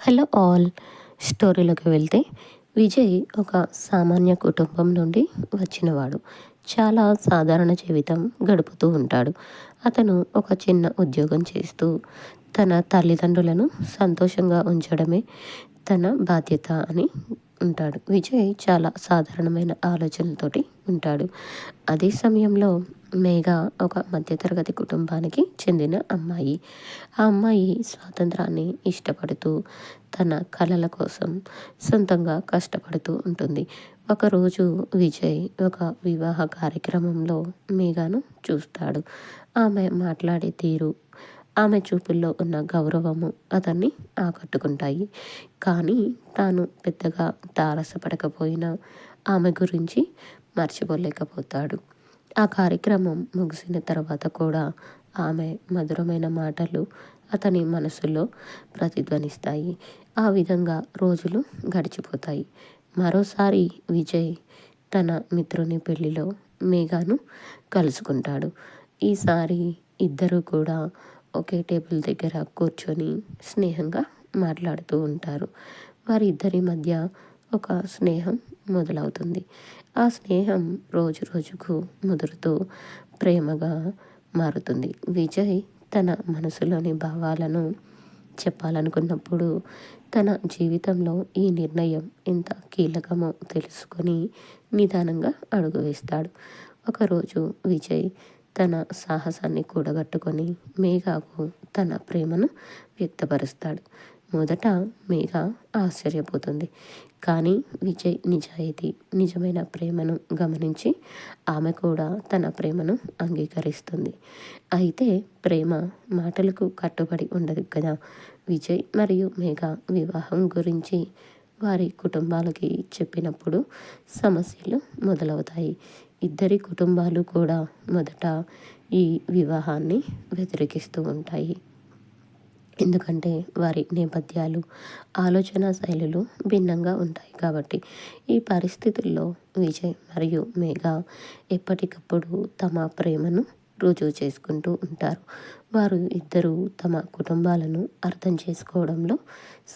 Hello all. స్టోరీలోకి వెళ్తే విజయ్ ఒక సామాన్య కుటుంబం నుండి వచ్చినవాడు. చాలా సాధారణ జీవితం గడుపుతూ ఉంటాడు. అతను ఒక చిన్న ఉద్యోగం చేస్తూ తన తల్లిదండ్రులను సంతోషంగా ఉంచడమే తన బాధ్యత అని ఉంటాడు. విజయ్ చాలా సాధారణమైన ఆలోచనలతోటి ఉంటాడు. అదే సమయంలో మేఘ ఒక మధ్యతరగతి కుటుంబానికి చెందిన అమ్మాయి. ఆ అమ్మాయి స్వాతంత్రాన్ని ఇష్టపడుతూ తన కళల కోసం సొంతంగా కష్టపడుతూ ఉంటుంది. ఒకరోజు విజయ్ ఒక వివాహ కార్యక్రమంలో మేఘాను చూస్తాడు. ఆమె మాట్లాడే తీరు ఆమె చూపుల్లో ఉన్న గౌరవము అతన్ని ఆకట్టుకుంటాయి. కానీ తాను పెద్దగా తారసపడకపోయినా ఆమె గురించి మర్చిపోలేకపోతాడు. ఆ కార్యక్రమం ముగిసిన తర్వాత కూడా ఆమె మధురమైన మాటలు అతని మనసులో ప్రతిధ్వనిస్తాయి. ఆ విధంగా రోజులు గడిచిపోతాయి. మరోసారి విజయ్ తన మిత్రుని పెళ్ళిలో మేఘాను కలుసుకుంటాడు. ఈసారి ఇద్దరు కూడా ఒకే టేబుల్ దగ్గర కూర్చొని స్నేహంగా మాట్లాడుతూ ఉంటారు. వారిద్దరి మధ్య ఒక స్నేహం మొదలవుతుంది. ఆ స్నేహం రోజు రోజుకు ముదురుతూ ప్రేమగా మారుతుంది. విజయ్ తన మనసులోని భావాలను చెప్పాలనుకున్నప్పుడు తన జీవితంలో ఈ నిర్ణయం ఎంత కీలకమో తెలుసుకొని నిదానంగా అడుగు వేస్తాడు. ఒకరోజు విజయ్ తన సాహసాన్ని కూడగట్టుకొని మేఘాకు తన ప్రేమను వ్యక్తపరుస్తాడు. మొదట మేఘ ఆశ్చర్యపోతుంది. కానీ విజయ్ నిజాయితీ నిజమైన ప్రేమను గమనించి ఆమె కూడా తన ప్రేమను అంగీకరిస్తుంది. అయితే ప్రేమ మాటలకు కట్టుబడి ఉండదు కదా. విజయ్ మరియు మేఘ వివాహం గురించి వారి కుటుంబాలకి చెప్పినప్పుడు సమస్యలు మొదలవుతాయి. ఇద్దరి కుటుంబాలు కూడా మొదట ఈ వివాహాన్ని వ్యతిరేకిస్తూ ఉంటాయి. ఎందుకంటే వారి నేపథ్యాలు ఆలోచన శైలులు భిన్నంగా ఉంటాయి కాబట్టి ఈ పరిస్థితుల్లో విజయ్ మరియు మేఘ ఎప్పటికప్పుడు తమ ప్రేమను రుజువు చేసుకుంటూ ఉంటారు. వారు ఇద్దరూ తమ కుటుంబాలను అర్థం చేసుకోవడంలో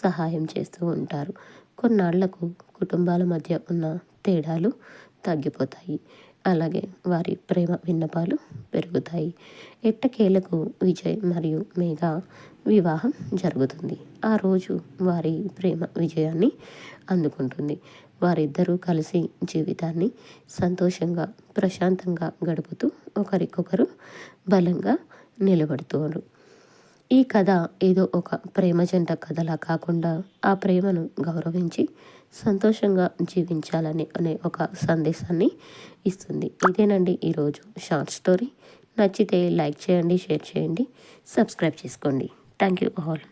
సహాయం చేస్తూ ఉంటారు. కొన్నాళ్ళకు కుటుంబాల మధ్య ఉన్న తేడాలు తగ్గిపోతాయి. అలాగే వారి ప్రేమ విన్నపాలు పెరుగుతాయి. ఎట్టకేలకు విజయ్ మరియు మేఘ వివాహం జరుగుతుంది. ఆ రోజు వారి ప్రేమ విజయాన్ని అందుకుంటుంది. వారిద్దరూ కలిసి జీవితాన్ని సంతోషంగా ప్రశాంతంగా గడుపుతూ ఒకరికొకరు బలంగా నిలబడుతారు. ఈ కథ ఏదో ఒక ప్రేమ జంట కథలా కాకుండా ఆ ప్రేమను గౌరవించి సంతోషంగా జీవించాలని అనే ఒక సందేశాన్ని ఇస్తుంది. ఇదేనండి ఈరోజు షార్ట్ స్టోరీ. నచ్చితే లైక్ చేయండి షేర్ చేయండి సబ్స్క్రైబ్ చేసుకోండి. Thank you all.